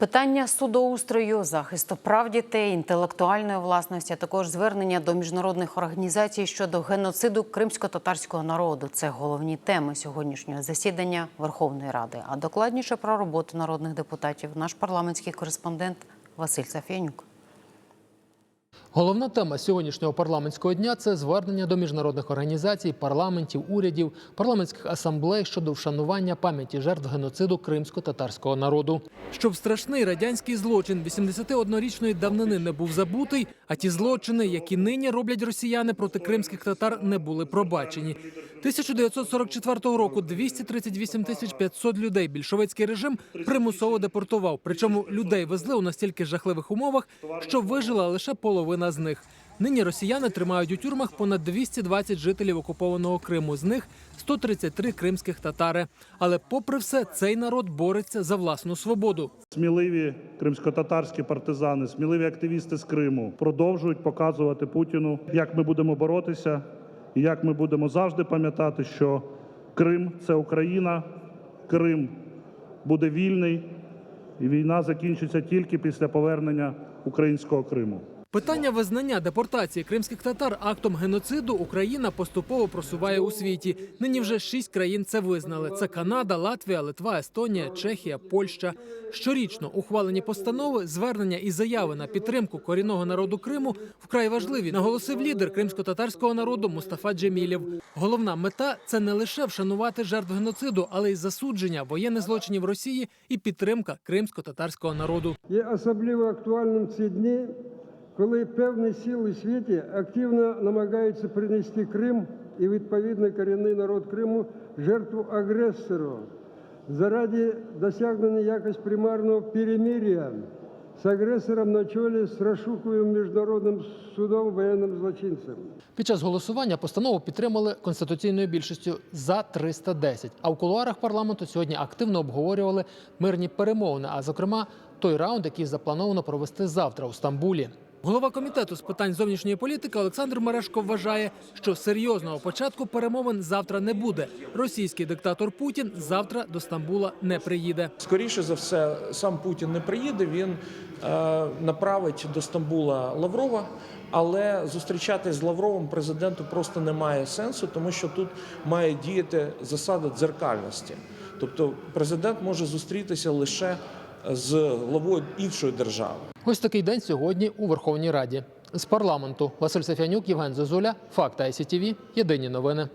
Питання судоустрою, захисту прав дітей, інтелектуальної власності, а також звернення до міжнародних організацій щодо геноциду кримсько-татарського народу це головні теми сьогоднішнього засідання Верховної Ради. А докладніше про роботу народних депутатів наш парламентський кореспондент Василь Сафєнюк. Головна тема сьогоднішнього парламентського дня це звернення до міжнародних організацій, парламентів, урядів, парламентських асамблей щодо вшанування пам'яті жертв геноциду кримсько-татарського народу. Щоб страшний радянський злочин 81-річної давнини не був забутий, а ті злочини, які нині роблять росіяни проти кримських татар, не були пробачені. 1944 року 238 тисяч 500 людей більшовицький режим примусово депортував. Причому людей везли у настільки жахливих умовах, що вижила лише половина з них. Нині росіяни тримають у тюрмах понад 220 жителів окупованого Криму. З них 133 кримських татари. Але, попри все, цей народ бореться за власну свободу. Сміливі кримсько-татарські партизани, сміливі активісти з Криму продовжують показувати Путіну, як ми будемо боротися, і як ми будемо завжди пам'ятати, що Крим це Україна, Крим буде вільний, і війна закінчиться тільки після повернення українського Криму. Питання визнання депортації кримських татар актом геноциду Україна поступово просуває у світі. Нині вже шість країн це визнали: це Канада, Латвія, Литва, Естонія, Чехія, Польща. Щорічно ухвалені постанови, звернення і заяви на підтримку корінного народу Криму вкрай важливі. Наголосив лідер кримсько-татарського народу Мустафа Джемілєв. Головна мета це не лише вшанувати жертв геноциду, але й засудження воєнних злочинів Росії і підтримка кримсько-татарського народу. Є особливо актуальним ці дні, коли певні сили в світі активно намагаються принести Крим і відповідно корінний народ Криму жертву агресору заради досягнення якось примарного перемир'я з агресором на чолі з розшукуєм міжнародним судом воєнним злочинцем. Під час голосування постанову підтримали конституційною більшістю за 310. А в кулуарах парламенту сьогодні активно обговорювали мирні перемовини, а зокрема той раунд, який заплановано провести завтра у Стамбулі. Голова комітету з питань зовнішньої політики Олександр Мерешко вважає, що серйозного початку перемовин завтра не буде. Російський диктатор Путін завтра до Стамбула не приїде. Скоріше за все, сам Путін не приїде. Він е, направить до Стамбула Лаврова. Але зустрічатись з Лавровим президенту просто немає сенсу, тому що тут має діяти засада дзеркальності. Тобто президент може зустрітися лише з главою іншої держави. Ось такий день сьогодні у Верховній Раді. З парламенту Василь Сафянюк, Євген Зозуля, Факт ICTV, Єдині новини.